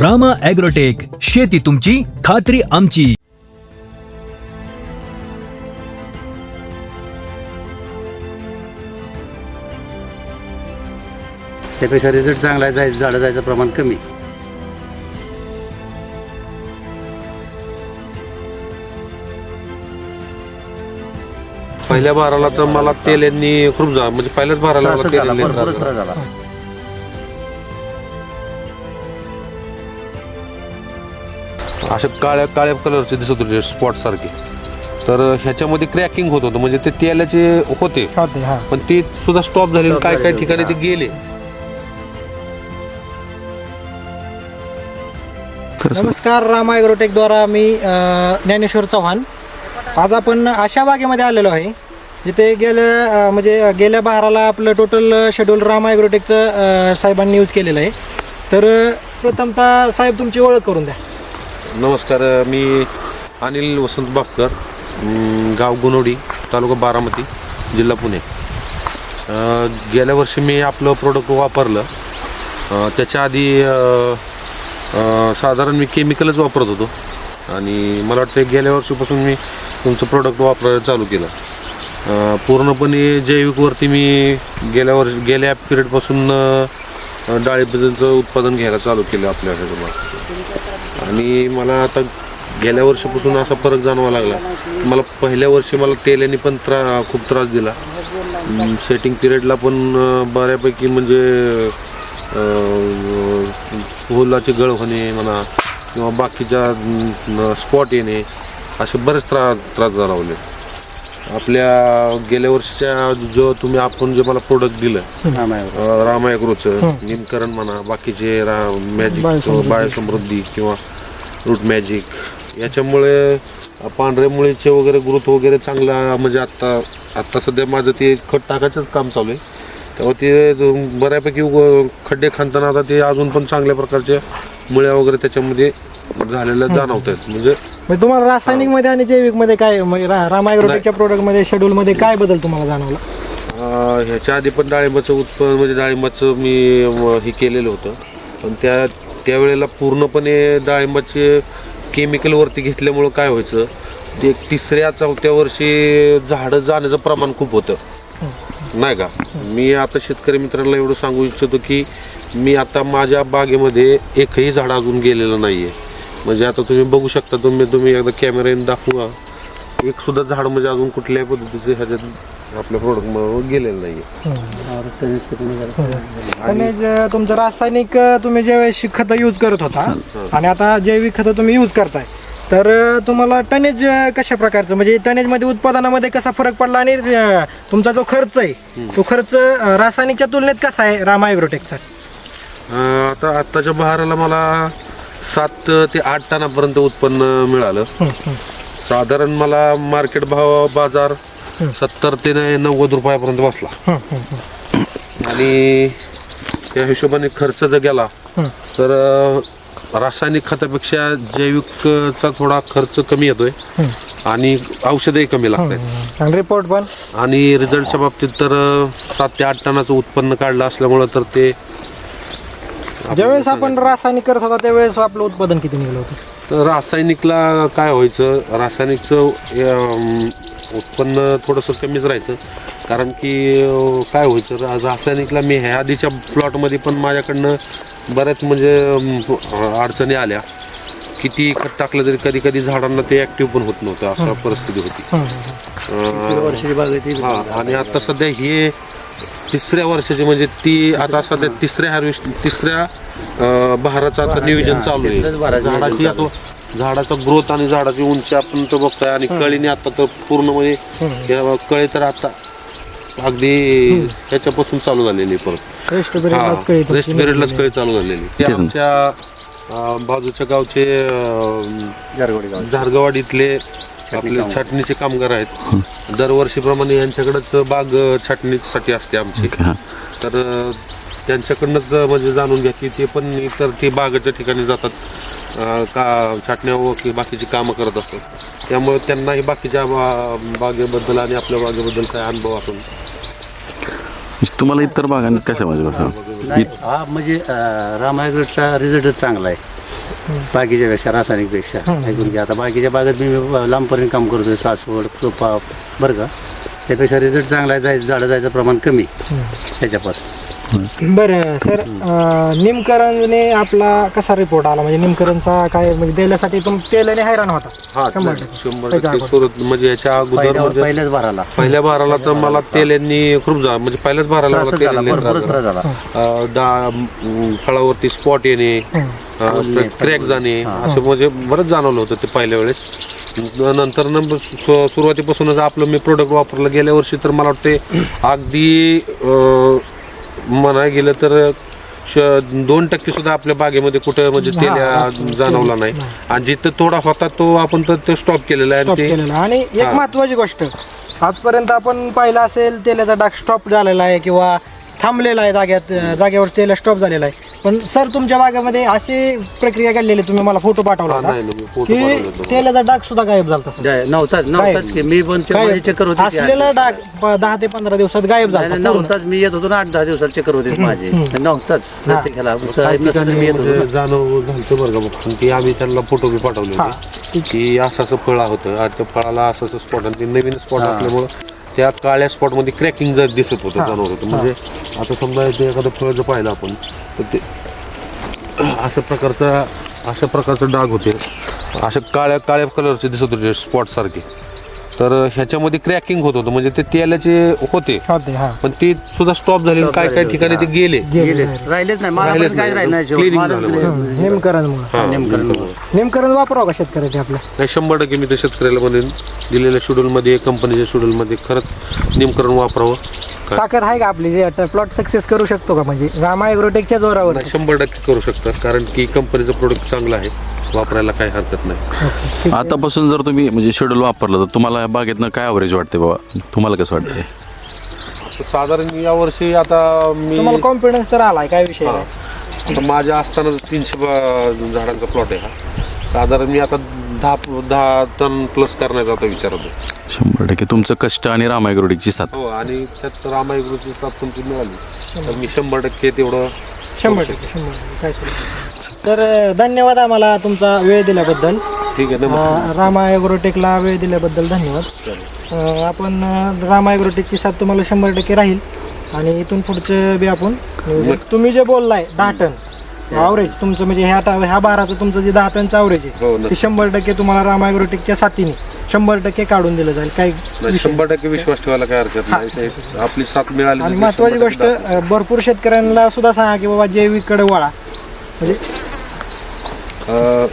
Rama agrotech शेती तुमची खात्री आमची. त्यापेक्षा रिझल्ट चांगला आहे जायचं झाडं जायचं प्रमाण कमी. पहिल्या भाराला तर मला तेल यांनी खूप झाला म्हणजे पहिल्याच भाराला मला त्रासच तेल झाला यांनी भरपूरच त्रास झाला. त्रास झाला. अशा काळ्या काळ्या कलरचे दिसत होते स्पॉट सारखे. तर ह्याच्यामध्ये क्रॅकिंग होत होतं. म्हणजे ते तेलाचे होते. हा. पण ते सुद्धा स्टॉप झाले काय काय ठिकाणी ते हा. गेले नमस्कार राम ॲग्रोटेकद्वारा मी अ, ज्ञानेश्वर चव्हाण. आज आपण अशा बागेमध्ये आलेलो आहे जिथे गेल्या अ, म्हणजे गेल्या बहाराला आपलं टोटल शेड्यूल राम ॲग्रोटेकचं अ, साहेबांनी यूज केलेलं आहे. तर अ, प्रथमतः साहेब तुमची ओळख करून द्या. नमस्कार मी अनिल वसंत बापकर गाव गुनोडी तालुका बारामती जिल्हा पुणे. गेल्या वर्षी मी आपलं प्रोडक्ट वापरलं. त्याच्या आधी साधारण मी केमिकलच वापरत होतो. आणि मला वाटतं गेल्या वर्षीपासून मी तुमचं प्रोडक्ट वापरायला चालू केलं. पूर्णपणे जैविकवरती मी गेल्या वर्षी गेल्या पिरियडपासून डाळीबद्दलचं उत्पादन घ्यायला चालू केलं आपल्या आणि मला आता गेल्या वर्षीपासून असा फरक जाणवा लागला. मला पहिल्या वर्षी मला तेल्याने पण त्रा खूप त्रास दिला. सेटिंग पिरियडला पण बऱ्यापैकी म्हणजे होलाचे गळ होणे म्हणा किंवा बाकीच्या स्पॉट येणे असे बरेच त्रास त्रास जाणवले. आपल्या गेल्या वर्षीच्या जो तुम्ही आपण जे मला प्रोडक्ट दिलं रामायण. रामायग्रोचं निमकरण म्हणा बाकीचे रा मॅजिक बायोसमृद्धी. बायोसमृद्धी किंवा रूट मॅजिक याच्यामुळे पांढऱ्या मुळीचे वगैरे ग्रोथ वगैरे चांगला म्हणजे आत्ता आत्ता सध्या माझं ते खत टाकायचंच काम चालू आहे. तेव्हा ते बऱ्यापैकी उग- खड्डे खांदताना आता ते अजून पण चांगल्या प्रकारच्या मुळ्या वगैरे त्याच्यामध्ये झालेल्या जाणवत आहेत म्हणजे म्हणजे तुम्हाला रासायनिकमध्ये आणि जैविकमध्ये काय म्हणजे रा- राम ॲग्रोटेकच्या प्रोडक्टमध्ये शेड्यूलमध्ये काय बदल तुम्हाला जाणवला? अं, ह्याच्या आधी पण डाळिंबाचं उत्पन्न म्हणजे डाळिंबाचं मी अं, हे केलेलं होतं. पण त्या त्यावेळेला पूर्णपणे डाळिंबाचे केमिकलवरती घेतल्यामुळं काय व्हायचं ते तिसऱ्या चौथ्या वर्षी झाडं जाण्याचं प्रमाण खूप होतं. नाही का? मी आता शेतकरी मित्रांना एवढं सांगू इच्छितो की मी आता माझ्या बागेमध्ये एकही झाड अजून गेलेलं नाही आहे म्हणजे आता तुम्ही बघू शकता तुम्ही तुम्ही एकदा कॅमेऱ्याने दाखवा. एक सुद्धा झाड म्हणजे अजून कुठल्याही पद्धतीचे ह्याच्यात आपल्या प्रोडक्ट गेलेलं नाही आणि जे तुमचं रासायनिक तुम्ही ज्यावेळेस खतं यूज करत होता आणि आता जैविक खतं तुम्ही यूज करताय तर तुम्हाला टनेज कशा प्रकारचं म्हणजे टनेजमध्ये उत्पादनामध्ये कसा फरक पडला आणि तुमचा जो खर्च आहे तो खर्च रासायनिकच्या तुलनेत कसा आहे रामा ॲग्रोटेकचा? अं, आता आत्ताच्या बहाराला मला सात ते आठ टनापर्यंत उत्पन्न मिळालं. साधारण मला मार्केट भाव बाजार सत्तर ते नव्वद रुपयापर्यंत बसला. आणि त्या हिशोबाने खर्च जर गेला तर रासायनिक खतापेक्षा जैविकचा थोडा खर्च कमी येतोय. आणि औषधही कमी लागतात आणि रिपोर्ट पण? आणि रिझल्टच्या बाबतीत तर सात ते आठ टनाचं उत्पन्न काढलं असल्यामुळं तर ते ज्यावेळेस आपण रासायनिक करत होता त्यावेळेस आपलं उत्पादन किती निघालं होतं? तर रासायनिकला काय व्हायचं? रासायनिकचं उत्पन्न थोडंसं कमीच राहायचं. कारण की काय व्हायचं? रा- रासायनिकला मी ह्या आधीच्या प्लॉटमध्ये पण माझ्याकडनं बऱ्याच म्हणजे अडचणी आल्या. किती खत टाकलं तरी कधी कधी झाडांना ते ऍक्टिव्ह पण होत नव्हतं. अशा परिस्थिती होती. हा. आणि आता सध्या हे तिसऱ्या वर्षाची म्हणजे ती आता सध्या तिसऱ्या हार्वेस्ट तिसऱ्या बहाराचं आता नियोजन चालू आहे. झाडाची आता झाडाचा ग्रोथ आणि झाडाची उंची आपण तर बघतोय आणि कळीने आता तर पूर्ण म्हणजे कळी तर आता अगदी ह्याच्यापासून चालू झालेली परत. रेस्ट पिरियडलाच. पिरियडलाच कळी चालू झालेली ते आमच्या बाजूच्या गावचे झारगवाड इथले आपले छाटणीचे कामगार आहेत. दरवर्षीप्रमाणे यांच्याकडेच बाग छाटणीसाठी असते आमची. तर त्यांच्याकडनंच म्हणजे जाणून घ्या की ते पण इतर ते बागाच्या ठिकाणी जातात. का छाटण्या व की बाकीची कामं करत असतात. त्यामुळे त्यांनाही बाकीच्या बा- बागेबद्दल आणि आपल्या बागेबद्दल काय अनुभव असून तुम्हाला इतर भागांनी कसं म्हणजे बघा नाही, हा म्हणजे रामायगडचा रिझल्टच चांगला आहे. बाकीच्या पेक्षा रासायनिकपेक्षा. ऐकून घ्या आता बाकीच्या बागेत मी लांबपर्यंत काम करतोय सासवड चोपा बरं का? त्यापेक्षा रिझल्ट चांगला आहे जायचं झाडं जायचं प्रमाण कमी. त्याच्यापासून. बरं सर निमकरणने आपला कसा रिपोर्ट आला? म्हणजे निमकरणचा काय म्हणजे दिल्यासाठी तुम तेलाने हैराण होता. हा शंभर टक्के. सुरत म्हणजे याच्या अगोदर म्हणजे पहिल्याच भराला. पहिल्या भाराला तर मला तेल यांनी खूप जा म्हणजे पहिल्याच भाराला मला तेल झाला झाला. झाला. फळावरती स्पॉट येणे क्रॅक जाणे असं म्हणजे बरंच जाणवलं होतं ते पहिल्या वेळेस. नंतर न सुरुवातीपासूनच आपलं मी प्रोडक्ट वापरलं. गेल्या वर्षी तर मला वाटते अगदी अं, म्हणाय गेलं तर दोन टक्के सुद्धा आपल्या बागेमध्ये कुठं म्हणजे तेल या- जाणवला नाही. आणि जिथं थोडा होता तो आपण तर तो स्टॉप केलेला आहे ते आणि एक महत्वाची गोष्ट आजपर्यंत आपण पाहिलं असेल तेलाचा डाग स्टॉप झालेला आहे किंवा थांबलेला आहे जाग्यात जागेवर तेल स्टॉप झालेला आहे. पण सर तुमच्या भागामध्ये अशी प्रक्रिया घडलेली तुम्ही मला फोटो पाठवला हा, होता. नाही, नाही, मी photo पाठवला की. तेलाचा डाग सुद्धा गायब झाला होता. जाय- नव्हताच नव्हताच की मी पण ते चक्कर होती ती असलेला डाग प- दहा ते पंधरा दिवसात गायब नाही, झाला नाही, नव्हताच मी येत होतो ना आठ दहा दिवसात चक्कर होते माझी. नव्हताच. प्रत्येकाला काही साहेब नसताना ठिकाणी मी येत होतो. ना. जाणव झालं बरं का बघ की आम्ही त्यांना फोटो बी पाठवले होते. की असं असं फळ होतं आणि त्या फळाला असं असं स्पॉट आणि ते नवीन स्पॉट असल्यामुळं त्या काळ्या स्पॉटमध्ये क्रॅकिंग जर दिसत होतं जाणवत होतं. म्हणजे आता समजा ते एखादं फळ जर पाहिलं आपण तर ते अशा प्रकारचा अशा प्रकारचं डाग होते. अशा काळ्या काळ्या कलरचे दिसत होते स्पॉट सारखे. तर ह्याच्यामध्ये क्रॅकिंग होत होतं म्हणजे ते तेलाचे होते. होते हा. पण ते सुद्धा स्टॉप झाले काय काय ठिकाणी ते गेले. गेले राहिलेच नाही. मला राहिलेच पण काय नाही. राहिलं नाही शेवट. Clearing मला झालं clear- नेमकरणमुळे हा, नेमकरण नेमकरण वापरावं का शेतकऱ्याचे आपल्या नाही शंभर टक्के मी ते शेतकऱ्याला म्हणेन दिलेल्या शेड्यूलमध्ये कंपनीच्या शेड्यूलमध्ये खरंच निमकरण वापरावं. काय? ताकद आहे का आपली? जे प्लॉट सक्सेस करू शकतो का? म्हणजे रामा जोरावर. नाही, शंभर टक्के करू शकतात कारण की कंपनीचं प्रोडक्ट चांगलं आहे. वापरायला काही हरकत नाही. आतापासून जर तुम्ही म्हणजे शेड्यूल वापरलं तर तुम्हाला बागेतनं काय ॲव्हरेज वाटते बाबा? तुम्हाला कसं वाटतंय? साधारण यावर्षी आता मी तुम्हाला कॉन्फिडन्स तर आलाय काय विषय. नाही. आता माझ्या असताना तीनशे ब- झाडांचा प्लॉट आहे हा. साधारण मी आता दहा दहा टन प्लस करण्याचा आता विचार होतो. शंभर टक्के. तुमचं कष्ट आणि रामायग्रोडिकची साथ. हो आणि त्यात रामायगुरूची साथ तुमची मिळाली तर मी शंभर टक्के तेवढं शंभर टक्के शंभर टक्के. काय. तर अं, धन्यवाद आम्हाला तुमचा वेळ दिल्याबद्दल. ठीक आहे नमस्कार. रामा ॲग्रोटेकला वेळ दिल्याबद्दल धन्यवाद. अं, आपण अं, रामा ॲग्रोटेकची साथ तुम्हाला शंभर टक्के राहील. आणि इथून पुढचं बी आपण. नियोजन- तुम्ही जे बोललाय दहा टन ॲव्हरेज तुमचं म्हणजे ह्या टा- ह्या बाराचं तुमचं जे दहा टनचं ॲव्हरेज हो, आहे नक्की. ते शंभर टक्के तुम्हाला रामा ॲग्रोटेकच्या साथीने शंभर टक्के काढून दिलं जाईल. काही नाही, शंभर टक्के विश्वास ठेवायला काय हरकत नाही. आपली साथ मिळाली आणि तर महत्वाची शंभर गोष्ट टक्के अं, भरपूर शेतकऱ्यांना सुद्धा सांगा की बाबा जैविककडे वळा. म्हणजे अं,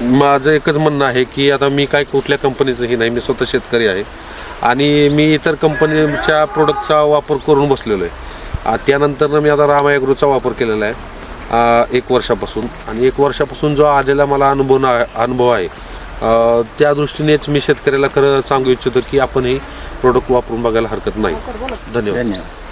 माझं एकच म्हणणं आहे की आता मी काय कुठल्या कंपनीचं हे नाही मी स्वतः शेतकरी आहे. आणि मी इतर कंपनीच्या प्रोडक्टचा वापर करून बसलेलो आहे. त्यानंतर मी आता रामायग्रोचा वापर केलेला आहे एक वर्षापासून. आणि एक वर्षापासून जो आलेला मला अनुभव ना अनुभव आहे त्या दृष्टीनेच मी शेतकऱ्याला खरं सांगू इच्छितो की आपण हे प्रोडक्ट वापरून बघायला हरकत नाही. धन्यवाद. धन्यवाद.